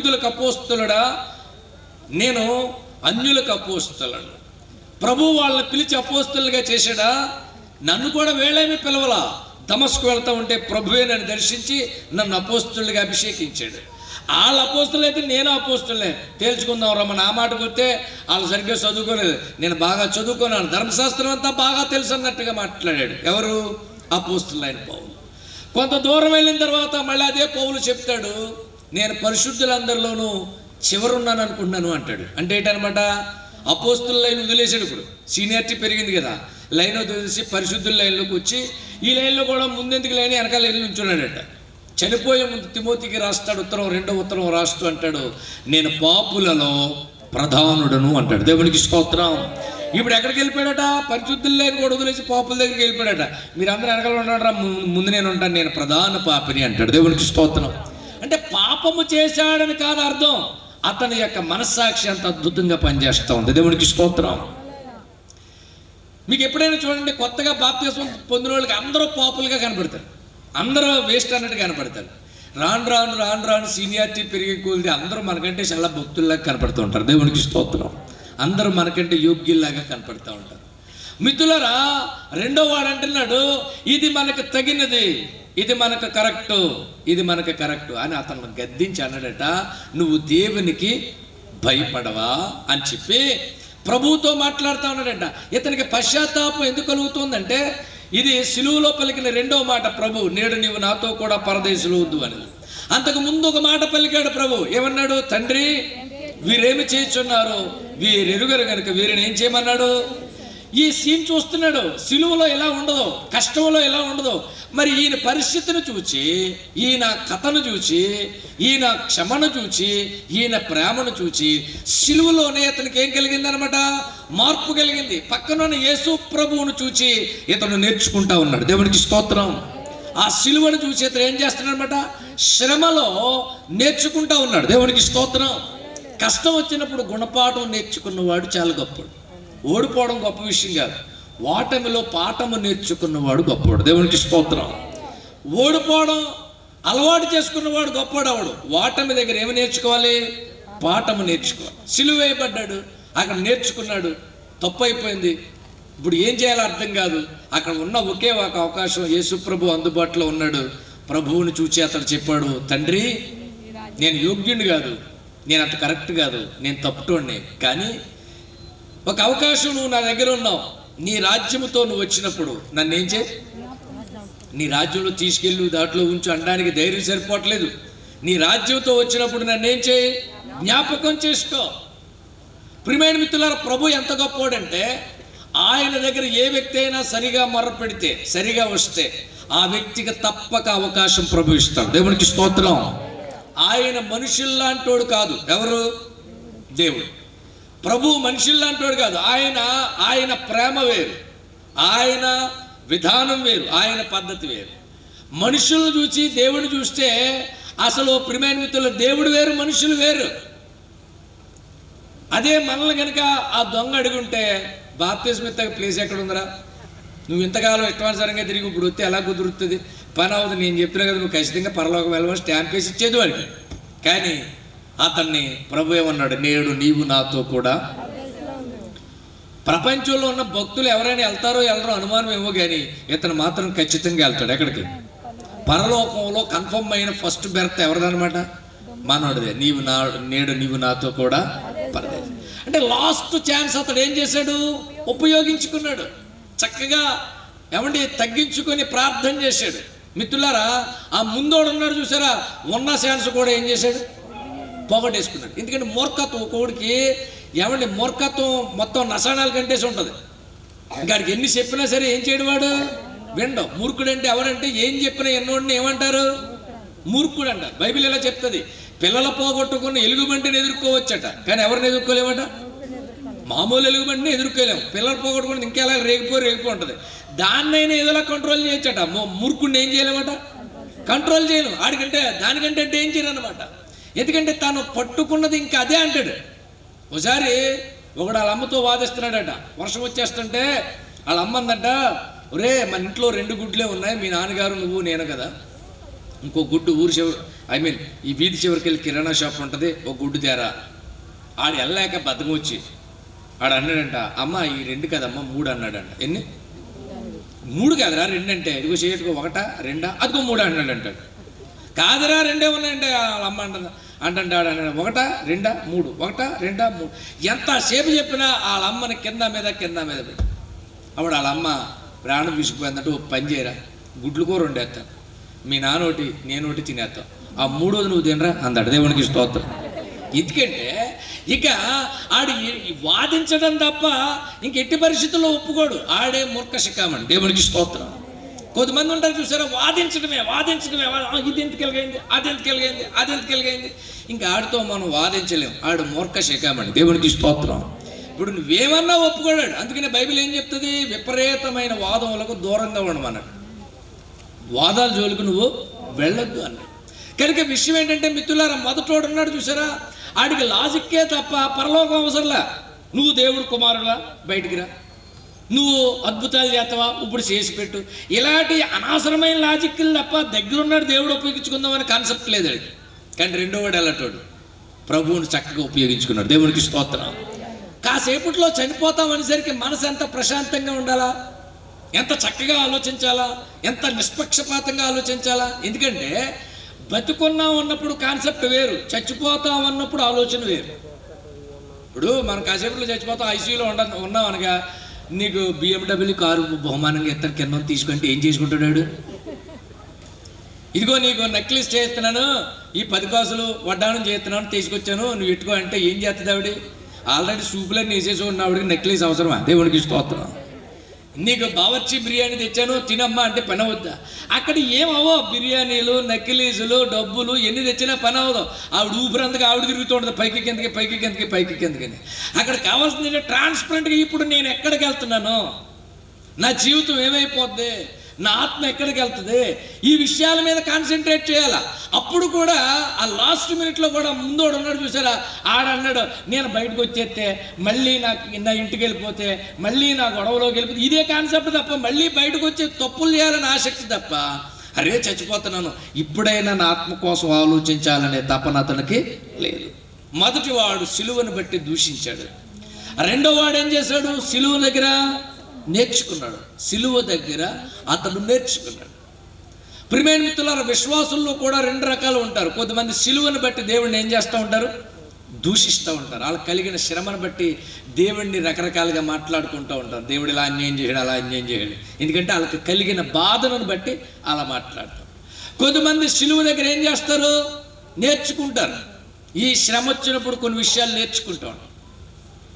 అన్యులకు అపోస్తులడా? నేను అన్యులకు అపోస్తులను. ప్రభు వాళ్ళని పిలిచి అపోస్తులుగా చేశాడా? నన్ను కూడా వేళేమి పిలవలా? దమస్కు వెళ్తా ఉంటే ప్రభువే నన్ను దర్శించి నన్ను అపోస్తులుగా అభిషేకించాడు. వాళ్ళ అపోస్తులు అయితే నేను అపోస్తులే. తేల్చుకుందాం రమ్మ నా మాటకు వస్తే వాళ్ళు సరిగ్గా చదువుకోలేదు. నేను బాగా చదువుకున్నాను. ధర్మశాస్త్రం అంతా బాగా తెలుసు అన్నట్టుగా మాట్లాడాడు. ఎవరు? అపోస్తులు ఆయన పౌలు. కొంత దూరం వెళ్ళిన తర్వాత మళ్ళీ అదే పౌలు చెప్తాడు నేను పరిశుద్ధులందరిలోనూ చివరున్నాను అనుకుంటున్నాను అంటాడు. అంటే ఏంటనమాట? అపోస్తుల లైన్ వదిలేసాడు ఇప్పుడు. సీనియారిటీ పెరిగింది కదా. లైన్ వదిలేసి పరిశుద్ధుల లైన్లోకి వచ్చి ఈ లైన్లో కూడా ముందెందుకు లైన్ వెనకాల లైన్ నుంచున్నాడట? చనిపోయే ముందు తిమోతికి రాస్తాడు ఉత్తరం రెండో ఉత్తరం రాస్తూ అంటాడు నేను పాపులలో ప్రధానుడను అంటాడు. దేవునికి స్తోత్రం. ఇప్పుడు ఎక్కడికి వెళ్ళిపోయాడట? పరిశుద్ధులు లైన్ కూడా వదిలేసి పాపుల దగ్గరికి వెళ్ళిపోయాడట. మీరు అందరూ వెనకాల ఉంటాడరా ముందు నేను ఉంటాను నేను ప్రధాన పాపిని అంటాడు. దేవునికి స్తోత్రం. పాపము చేశాడని కాదు అర్థం. అతని యొక్క మనస్సాక్షి అంత అద్భుతంగా పనిచేస్తూ ఉంది. దేవునికి స్తోత్రం. మీకు ఎప్పుడైనా చూడండి కొత్తగా బాప్తీసం పొందిన వాళ్ళకి అందరూ పాపులుగా కనపడతారు. అందరూ వేస్ట్ అన్నట్టు కనపడతారు. రాను రాను రాను రాను సీనియారిటీ పెరిగి కూలిది అందరూ మనకంటే చాలా భక్తుల్లాగా కనపడుతూ ఉంటారు. దేవునికి స్తోత్రం. అందరూ మనకంటే యోగ్యుల్లాగా కనపడుతూ ఉంటారు. మిత్రులరా రెండో వాడు అంటున్నాడు ఇది మనకు తగినది. ఇది మనకు కరెక్టు ఇది మనకు కరెక్టు అని అతను గద్దించి అన్నాడట నువ్వు దేవునికి భయపడవా? అని చెప్పి ప్రభువుతో మాట్లాడుతూ ఉన్నాడంట. ఇతనికి పశ్చాత్తాపం ఎందుకు కలుగుతుందంటే ఇది సిలువులో పలికిన రెండో మాట ప్రభు నేడు నీవు నాతో కూడా పరదేశులు వద్దు అని అంతకు ముందు ఒక మాట పలికాడు ప్రభు. ఏమన్నాడు? తండ్రి వీరేమి చేస్తున్నారు? వీరెరుగరు కనుక వీరిని ఏం చేయమన్నాడు? ఈ సీన్ చూస్తున్నాడు. సిలువలో ఎలా ఉండదు కష్టంలో ఎలా ఉండదు. మరి ఈయన పరిస్థితిని చూచి ఈయన కథను చూచి ఈయన క్షమను చూచి ఈయన ప్రేమను చూచి సిలువలోనే అతనికి ఏం కలిగిందనమాట? మార్పు కలిగింది. పక్కన యేసు ప్రభువును చూచి ఇతను నేర్చుకుంటా ఉన్నాడు. దేవునికి స్తోత్రం. ఆ సిలువను చూసి ఇతను ఏం చేస్తున్నాడనమాట? శ్రమలో నేర్చుకుంటా ఉన్నాడు. దేవునికి స్తోత్రం. కష్టం వచ్చినప్పుడు గుణపాఠం నేర్చుకున్నవాడు చాలా గొప్పడు ఓడిపోవడం గొప్ప విషయం కాదు. ఓటమిలో పాఠము నేర్చుకున్నవాడు గొప్పవాడు. దేవునికి స్తోత్రం. ఓడిపోవడం అలవాటు చేసుకున్నవాడు గొప్పవాడు అవడు ఓటమి దగ్గర ఏమి నేర్చుకోవాలి? పాఠము నేర్చుకోవాలి. సిలువేయబడ్డాడు. అక్కడ నేర్చుకున్నాడు. తప్పు అయిపోయింది ఇప్పుడు ఏం చేయాలో అర్థం కాదు. అక్కడ ఉన్న ఒకే ఒక అవకాశం యేసుప్రభు అందుబాటులో ఉన్నాడు. ప్రభువుని చూచి అతడు చెప్పాడు తండ్రి నేను యోగ్యుడిని కాదు. నేను అంత కరెక్ట్ కాదు. నేను తప్పుటోడిని. కానీ ఒక అవకాశం నువ్వు నా దగ్గర ఉన్నావు. నీ రాజ్యముతో నువ్వు వచ్చినప్పుడు నన్ను ఏం చే నీ రాజ్యంలో తీసుకెళ్ళు దాంట్లో ఉంచు అనడానికి ధైర్యం సరిపోవట్లేదు. నీ రాజ్యంతో వచ్చినప్పుడు నన్ను ఏం చేయి? జ్ఞాపకం చేసుకో. ప్రిమైన మిత్రులారా ప్రభు ఎంత గొప్పోడంటే ఆయన దగ్గర ఏ వ్యక్తి అయినా సరిగా మొరపెడితే సరిగా వస్తే ఆ వ్యక్తికి తప్పక అవకాశం ప్రభు ఇస్తాడు. దేవునికి స్తోత్రం. ఆయన మనుషుల్లాంటోడు కాదు. ఎవరు? దేవుడు. ప్రభు మనుషుల్లాంటోడు కాదు. ఆయన ఆయన ప్రేమ వేరు. ఆయన విధానం వేరు. ఆయన పద్ధతి వేరు. మనుషులను చూసి దేవుడిని చూస్తే అసలు ప్రిమైన దేవుడు వేరు మనుషులు వేరు. అదే మనల్ని కనుక ఆ దొంగ అడుగుంటే బాప్తిజం ఎత్తక ప్లేస్ ఎక్కడ ఉందిరా నువ్వు ఇంతకాలం ఇష్టమానుసారంగా తిరిగి ఇప్పుడు వస్తే ఎలా కుదురుతుంది? పని అవుతుంది నేను చెప్పిన కదా నువ్వు ఖచ్చితంగా పరలోకం వెళ్ళమని స్టాంప్ వేసి ఇచ్చేది వాడికి. కానీ అతన్ని ప్రభు ఏమన్నాడు నేడు నీవు నాతో కూడా ప్రపంచంలో ఉన్న భక్తులు ఎవరైనా వెళ్తారో వెళ్ళరో అనుమానం ఏమో కానీ ఇతను మాత్రం ఖచ్చితంగా వెళ్తాడు. ఎక్కడికి? పరలోకంలో కన్ఫర్మ్ అయిన ఫస్ట్ బెర్త్ ఎవరిదనమాట మనోడిదే. నీవు నా నేడు నీవు నాతో కూడా పరదేశం. అంటే లాస్ట్ ఛాన్స్ అతడు ఏం చేశాడు? ఉపయోగించుకున్నాడు. చక్కగా ఏమండి తగ్గించుకొని ప్రార్థన చేశాడు. మిత్రులారా ఆ ముందోడు ఉన్నాడు చూసారా? ఉన్న ఛాన్స్ కూడా ఏం చేశాడు? పోగొట్టేసుకున్నాడు. ఎందుకంటే మూర్ఖత్వం ఒకడికి ఏమండి మూర్ఖత్వం మొత్తం నసాణాలు కంటేసి ఉంటుంది. ఇంకాడికి ఎన్ని చెప్పినా సరే ఏం చేయడు వాడు? వినడం. మూర్ఖుడు అంటే ఎవరంటే ఏం చెప్పినా ఎన్నోడిని ఏమంటారు? మూర్ఖుడు అంటారు బైబిల్ ఎలా చెప్తుంది? పిల్లల పోగొట్టుకున్న ఎలుగుబంటిని ఎదుర్కోవచ్చట. కానీ ఎవరిని ఎదుర్కోలేమట? మామూలు ఎలుగుబంటిని ఎదుర్కోలేము. పిల్లలు పోగొట్టుకుని ఇంకెలా రేగిపో రేగిపో ఉంటుంది. దాన్నైనా ఏదోలా కంట్రోల్ చేయొచ్చట. మూర్ఖుడిని ఏం చేయలేమట? కంట్రోల్ చేయను ఆడికంటే దానికంటే అంటే డేంజర్ అనమాట ఎందుకంటే తాను పట్టుకున్నది ఇంకా అదే అంటాడు. ఒకసారి ఒకడు వాళ్ళ అమ్మతో వాదిస్తున్నాడట. వర్షం వచ్చేస్తుంటే వాళ్ళ అమ్మ అందంట ఒరే మన ఇంట్లో రెండు గుడ్లే ఉన్నాయి మీ నాన్నగారు నువ్వు నేను కదా. ఇంకో గుడ్డు ఊరి చివరి ఐ మీన్ ఈ వీధి చివరికి వెళ్ళి కిరాణా షాప్ ఉంటుంది ఒక గుడ్డు తేరా. ఆడు వెళ్ళలేక బద్దం వచ్చి ఆడు అన్నాడంట అమ్మ ఈ రెండు కదమ్మా మూడు అన్నాడంట. ఎన్ని? మూడు కాదురా రెండు అంటే ఇదిగో చేయట్టుకో ఒకటా రెండా? అదిగో మూడు అన్నాడంటాడు కాదురా రెండే ఉన్నాయంటే వాళ్ళ అమ్మ అంట అంటాడు అన్నాడు ఒకట రెండా మూడు. ఒకటా రెండా మూడు. ఎంతసేపు చెప్పినా వాళ్ళ అమ్మని కింద మీద కింద మీద పెట్టి. అప్పుడు వాళ్ళ అమ్మ ప్రాణం విసిగిపోయిందంటే ఓ పని చేయరా గుడ్లు కూర వండేస్తాను. మీ నాన్న ఒకటి నేను ఒకటి తినేస్తాం. ఆ మూడోది నువ్వు తినరా? అందాడు. దేవునికి స్తోత్రం. ఎందుకంటే ఇక ఆడు వాదించడం తప్ప ఇంక ఎట్టి పరిస్థితుల్లో ఒప్పుకోడు. ఆడే మూర్ఖ శిఖామణి. దేవునికి స్తోత్రం. కొంతమంది ఉంటారు చూసారా వాదించడమే వాదించడమే ఇది ఎందుకు కలిగైంది? అది ఎందుకు కలిగైంది? అది ఎందుకు కలిగైంది? ఇంకా ఆడితో మనం వాదించలేం. ఆడు మూర్ఖ శకామణి. దేవునికి స్తోత్రం. ఇప్పుడు నువ్వేమన్నా ఒప్పుకోడాడు అందుకనే బైబిల్ ఏం చెప్తుంది? విపరీతమైన వాదములకు దూరంగా ఉండమన్నాడు. వాదాల జోలికి నువ్వు వెళ్ళొద్దు అన్నాడు. కనుక విషయం ఏంటంటే మిత్రులారా మొదటోడు ఉన్నాడు చూసారా? ఆడికి లాజిక్కే తప్ప పరలోకం అవసరంలా. నువ్వు దేవుడు కుమారుడా బయటికి రా. నువ్వు అద్భుతాలు చేస్తావా? ఇప్పుడు చేసి పెట్టు. ఇలాంటి అనవసరమైన లాజిక్లు తప్ప దగ్గరున్నాడు దేవుడు ఉపయోగించుకుందామని కాన్సెప్ట్ లేదు అడిగి కానీ రెండో వాడు వెళ్ళటోడు ప్రభువుని చక్కగా ఉపయోగించుకున్నాడు. దేవునికి స్తోత్రం. కాసేపట్లో చనిపోతాం అనేసరికి మనసు ఎంత ప్రశాంతంగా ఉండాలా? ఎంత చక్కగా ఆలోచించాలా? ఎంత నిష్పక్షపాతంగా ఆలోచించాలా? ఎందుకంటే బతుకున్నాం అన్నప్పుడు కాన్సెప్ట్ వేరు చచ్చిపోతాం అన్నప్పుడు ఆలోచన వేరు. ఇప్పుడు మనం కాసేపులో చచ్చిపోతాం ఐసీయూలో ఉండ ఉన్నాం అనగా నీకు బిఎండబ్ల్యూ కారు బహుమానంగా ఇతను కింద తీసుకుంటే ఏం చేసుకుంటాడు ఇదిగో నీకు నెక్లెస్ చేస్తున్నాను ఈ పది కాసులు వడ్డానం చేస్తున్నాను తీసుకొచ్చాను నువ్వు పెట్టుకో అంటే ఏం చేస్తుంది ఆవిడ? ఆల్రెడీ సూపులన్నీ వేసేసి ఉన్న ఆవిడకి నెక్లెస్ అవసరమా? దేవునికి స్తోత్రం. నీకు బావర్చి బిర్యానీ తెచ్చాను తినమ్మా అంటే పని అవుద్దా అక్కడ ఏమవో బిర్యానీలు నక్కిలీసులు డబ్బులు ఎన్ని తెచ్చినా పని అవ్వదు. ఆవిడ ఊపిరంతగా ఆవిడ తిరుగుతుంటుంది పైకి కిందకి పైకి కిందకి పైకి కిందకి అక్కడ కావాల్సింది ట్రాన్స్పరెంట్గా ఇప్పుడు నేను ఎక్కడికి వెళ్తున్నాను? నా జీవితం ఏమైపోద్ది? నా ఆత్మ ఎక్కడికి వెళ్తుంది? ఈ విషయాల మీద కాన్సన్ట్రేట్ చేయాలా? అప్పుడు కూడా ఆ లాస్ట్ మినిట్లో కూడా ముందోడు ఉన్నాడు చూసారా? ఆడన్నాడు నేను బయటకు వచ్చేస్తే మళ్ళీ నాకు నా ఇంటికి వెళ్ళిపోతే మళ్ళీ నా గొడవలోకి వెళ్ళిపోతే ఇదే కాన్సెప్ట్ తప్ప మళ్ళీ బయటకు వచ్చే తప్పులు చేయాలని ఆసక్తి తప్ప అరే చచ్చిపోతున్నాను. ఇప్పుడైనా నా ఆత్మ కోసం ఆలోచించాలనే తపన అతనికి లేదు. మొదటి వాడు సిలువను బట్టి దూషించాడు. రెండో వాడు ఏం చేశాడు? సిలువ దగ్గర నేర్చుకున్నాడు. సిలువ దగ్గర అతడు నేర్చుకున్నాడు. ప్రిమేణ మిత్రులారా విశ్వాసుల్లో కూడా రెండు రకాలు ఉంటారు. కొంతమంది సిలువను బట్టి దేవుణ్ణి ఏం చేస్తూ ఉంటారు? దూషిస్తూ ఉంటారు. వాళ్ళకి కలిగిన శ్రమను బట్టి దేవుణ్ణి రకరకాలుగా మాట్లాడుకుంటూ ఉంటారు. దేవుడు ఇలా అన్యాయం చేయడు అలా అన్యాయం చేయడు. ఎందుకంటే వాళ్ళకి కలిగిన బాధను బట్టి అలా మాట్లాడతారు. కొంతమంది సిలువ దగ్గర ఏం చేస్తారు? నేర్చుకుంటారు. ఈ శ్రమ వచ్చినప్పుడు కొన్ని విషయాలు నేర్చుకుంటూ ఉంటారు.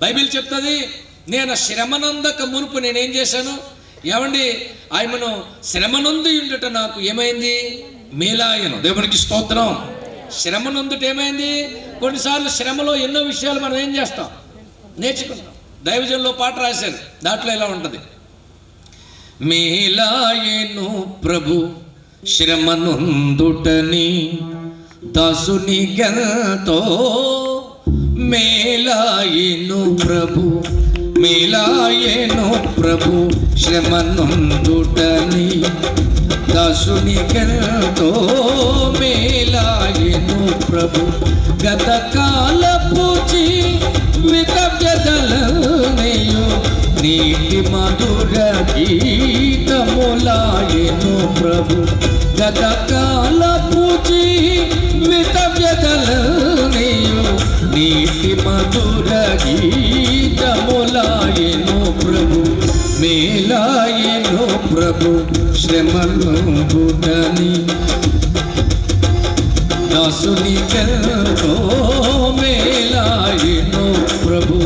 బైబిల్ చెప్తుంది నేను శ్రమనందక మునుపు నేనేం చేశాను? ఏమండి? ఆయమను శ్రమనందు ఉండుట నాకు ఏమైంది? మేలాయను. దేవునికి స్తోత్రం. శ్రమనందుట ఏమైంది కొన్నిసార్లు శ్రమలో ఎన్నో విషయాలు మనం ఏం చేస్తాం? నేర్చుకుంటాం. దైవజన్లో పాట రాశారు దాంట్లో ఇలా ఉంటుంది. మేలాయను ప్రభు శ్రమనుందుటని దాసుని గంతో మేలాయను ప్రభు మేలాయను ప్రభు శ్రమనుందుటని దాసుని గంతో మేలాయను ప్రభు గత కాల పూచి వికవ్యతలనేయు నీటి మధుర గీతములాయను ప్రభు గత కాల పూచి వికవ్యతలనేయు నీటి మధుర గీతములాయను ప్రభు మేలాయను ప్రభు శ్రమను బుడని దాసుని కో మేలాయను ప్రభు.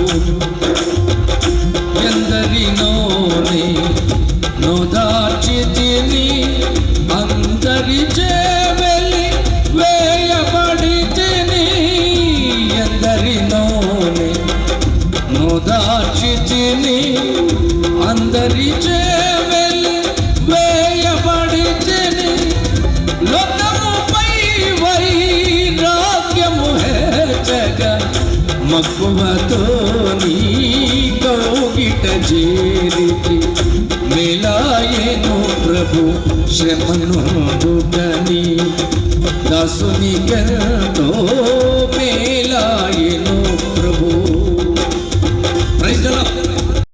అందరి చేవెలి వేయబడితిని. లోకముపై వైరాగ్యము హెచ్చగ మక్కువతో నీ కౌగిట చేరితి. మేలాయను ప్రభు శ్రమను దుటని. దాసునికెంతో మేలాయే